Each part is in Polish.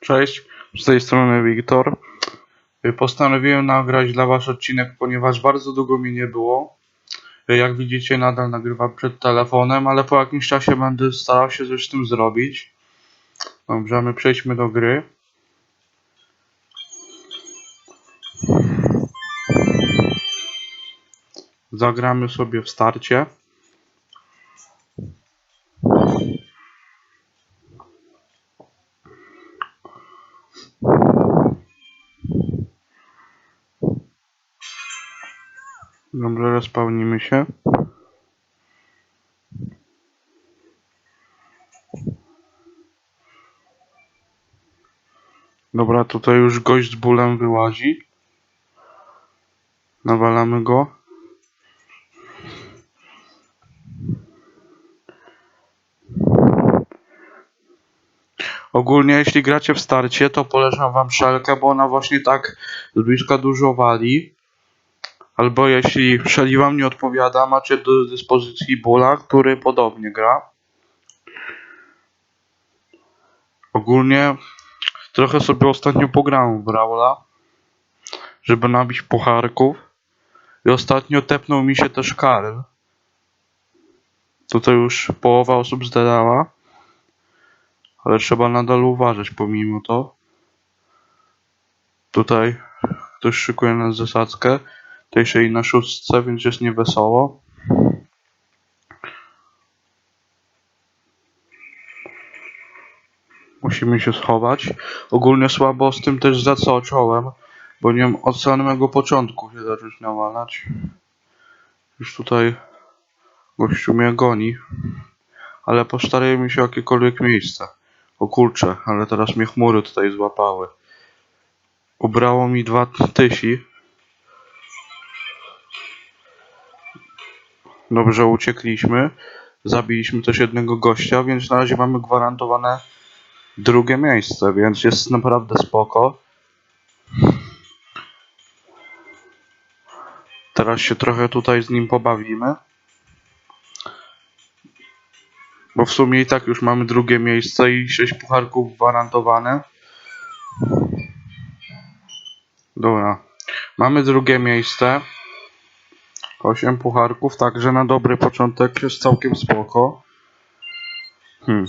Cześć, z tej strony Wiktor. Postanowiłem nagrać dla Was odcinek, ponieważ bardzo długo mi nie było. Jak widzicie, nadal nagrywam przed telefonem, ale po jakimś czasie będę starał się coś z tym zrobić. Dobrze, my przejdźmy do gry. Zagramy sobie w starcie. Dobrze, rozpełnimy się. Dobra, tutaj już gość z bólem wyłazi. Nawalamy go. Ogólnie jeśli gracie w starcie, to polecam wam szelkę, bo ona właśnie tak z bliska dużo wali. Albo jeśli wam nie odpowiada, macie do dyspozycji Bula, który podobnie gra. Ogólnie trochę sobie ostatnio pograłem w Brawla, żeby nabić pucharków. I ostatnio tepnął mi się też Karel. Tutaj już połowa osób zdadała. Ale trzeba nadal uważać pomimo to. Tutaj ktoś szykuje na zasadzkę. Tej szyi na szóstce, więc jest niewesoło. Musimy się schować. Ogólnie słabo z tym też za co czołem, bo nie wiem od samego początku się zacząć nawalać. Już tutaj gościu mnie goni. Ale postarajmy się o jakiekolwiek miejsce. O kurczę, ale teraz mnie chmury tutaj złapały. Ubrało mi dwa tysi. Dobrze uciekliśmy. Zabiliśmy też jednego gościa, więc na razie mamy gwarantowane drugie miejsce, więc jest naprawdę spoko. Teraz się trochę tutaj z nim pobawimy. Bo w sumie i tak już mamy drugie miejsce i 6 pucharków gwarantowane. Dobra. Mamy drugie miejsce. 8 pucharków, także na dobry początek jest całkiem spoko. Hmm.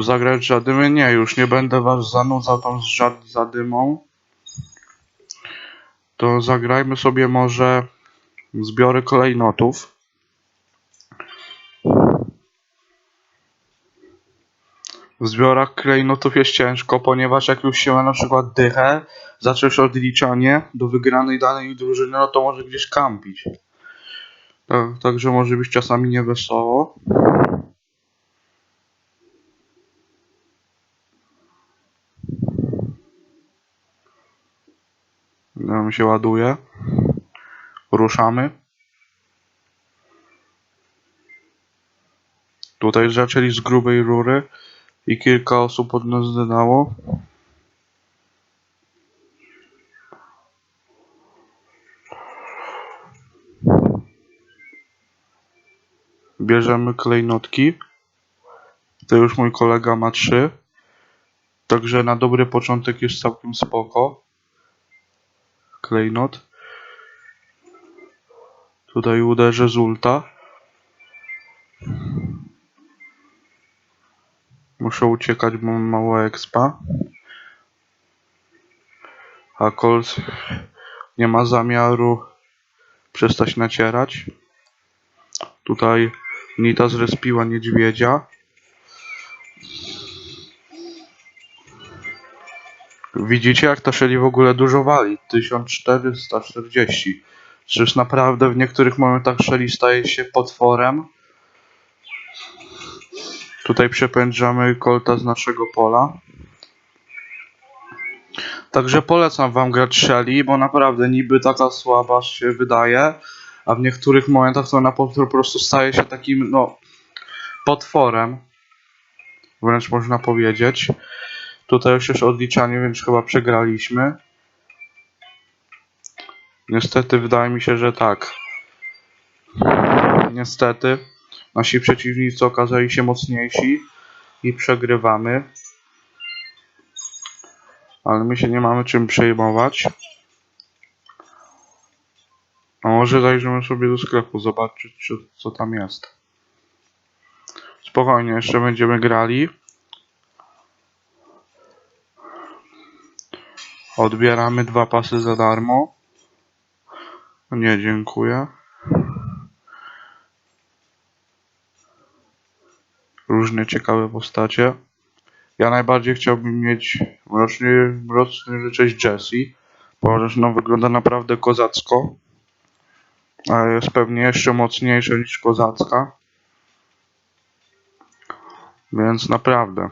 Zagrać zadymy? Nie, już nie będę was zanudzał tą z zadymą. To zagrajmy sobie może zbiory klejnotów. W zbiorach klejnotów jest ciężko, ponieważ jak już się ma na przykład dychę, zaczniesz odliczanie do wygranej danej drużyny, no to może gdzieś kampić. Tak, także może być czasami niewesoło. Nam się ładuje. Ruszamy. Tutaj zaczęli z grubej rury i kilka osób od nas dodało. Bierzemy klejnotki. To już mój kolega ma trzy. Także na dobry początek jest całkiem spoko. Klejnot. Tutaj uderzę z ulta. Muszę uciekać, bo mam mało expa. A Colt nie ma zamiaru przestać nacierać. Tutaj Nita zrespiła niedźwiedzia. Widzicie jak ta Shelly w ogóle dużo wali? 1440. Przecież naprawdę w niektórych momentach Shelly staje się potworem. Tutaj przepędzamy kolta z naszego pola. Także polecam wam grać Shelly, bo naprawdę niby taka słaba się wydaje, a w niektórych momentach to po po prostu staje się takim, no, potworem. Wręcz można powiedzieć. Tutaj już jest odliczanie, więc chyba przegraliśmy. Niestety wydaje mi się, że tak. Niestety. Nasi przeciwnicy okazali się mocniejsi, i przegrywamy. Ale my się nie mamy czym przejmować. A może zajrzymy sobie do sklepu, zobaczyć co, co tam jest. Spokojnie, jeszcze będziemy grali. Odbieramy dwa pasy za darmo. Nie, dziękuję. Różne ciekawe postacie. Ja najbardziej chciałbym mieć mroczny, mroczny ryczeć Jessie, ponieważ no, wygląda naprawdę kozacko. A jest pewnie jeszcze mocniejsza niż kozacka. Więc naprawdę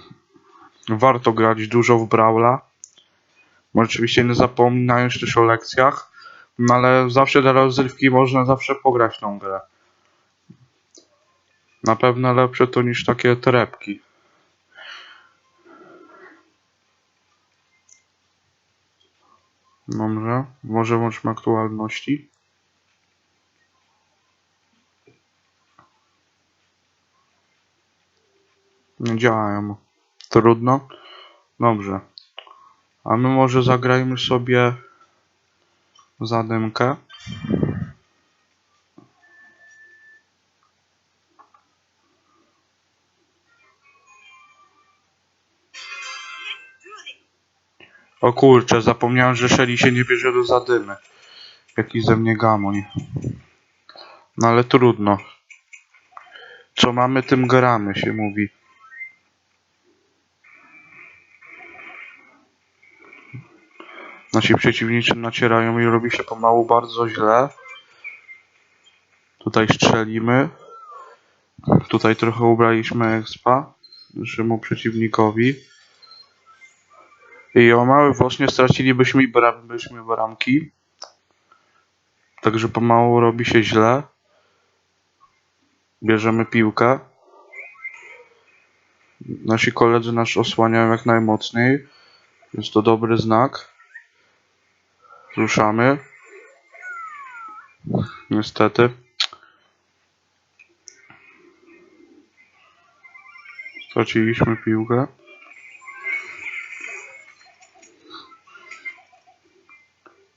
warto grać dużo w Brawla. Oczywiście nie zapominając też o lekcjach, no ale zawsze dla rozrywki można zawsze pograć tą grę. Na pewno lepsze to niż takie torebki. Dobrze, może włączmy aktualności. Nie działają. Trudno. Dobrze. A my może zagrajmy sobie zadymkę. O kurczę, zapomniałem, że Shelly się nie bierze do zadymy. Jaki ze mnie gamoń. No ale trudno. Co mamy, tym gramy, się mówi. Nasi przeciwnicy nacierają i robi się pomału bardzo źle. Tutaj strzelimy. Tutaj trochę ubraliśmy expa naszemu przeciwnikowi. I o mały właśnie stracilibyśmy i bram, byśmy bramki. Także pomału robi się źle. Bierzemy piłkę. Nasi koledzy nas osłaniają jak najmocniej. Jest to dobry znak. Ruszamy. Niestety. Straciliśmy piłkę.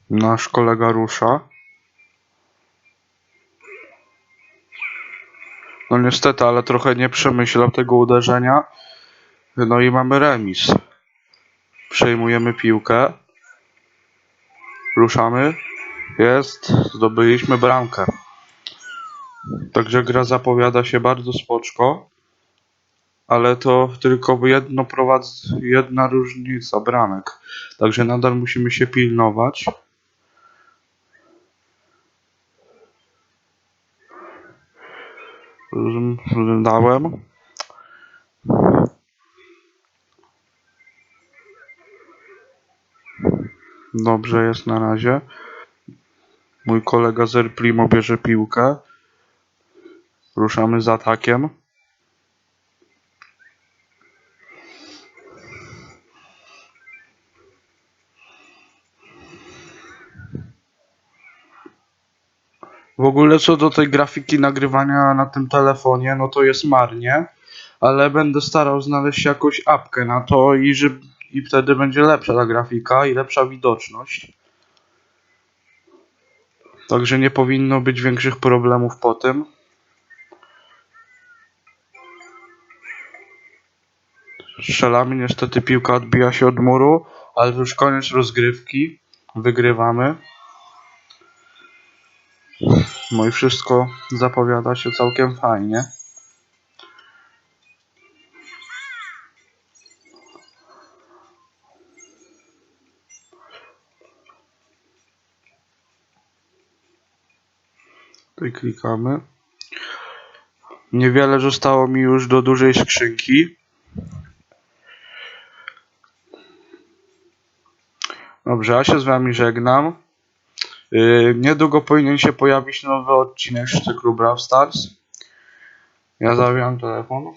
Nasz kolega rusza. No niestety, ale trochę nie przemyślał tego uderzenia. No i mamy remis. Przejmujemy piłkę. Ruszamy. Jest. Zdobyliśmy bramkę. Także gra zapowiada się bardzo spoczko. Ale to tylko jedno prowadz... jedna różnica bramek. Także nadal musimy się pilnować. Dałem. Dobrze jest na razie. Mój kolega Zer Primo bierze piłkę. Ruszamy z atakiem. W ogóle co do tej grafiki nagrywania na tym telefonie, no to jest marnie, ale będę starał znaleźć jakąś apkę na to i, że, i wtedy będzie lepsza ta grafika i lepsza widoczność. Także nie powinno być większych problemów po tym. Strzelamy, niestety piłka odbija się od muru, ale już koniec rozgrywki. Wygrywamy. No i wszystko zapowiada się całkiem fajnie. Tutaj klikamy. Niewiele zostało mi już do dużej skrzynki. Dobrze, ja się z wami żegnam. Yy, niedługo powinien się pojawić nowy odcinek z cyklu Brawl Stars. Ja zawijam telefon.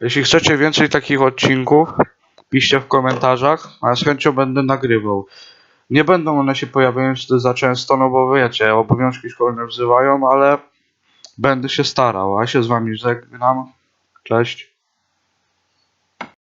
Jeśli chcecie więcej takich odcinków, piszcie w komentarzach, a ja z chęcią będę nagrywał. Nie będą one się pojawiać za często, no bo wiecie, obowiązki szkolne wzywają, ale Będę się starał, a ja się z wami żegnam. Cześć.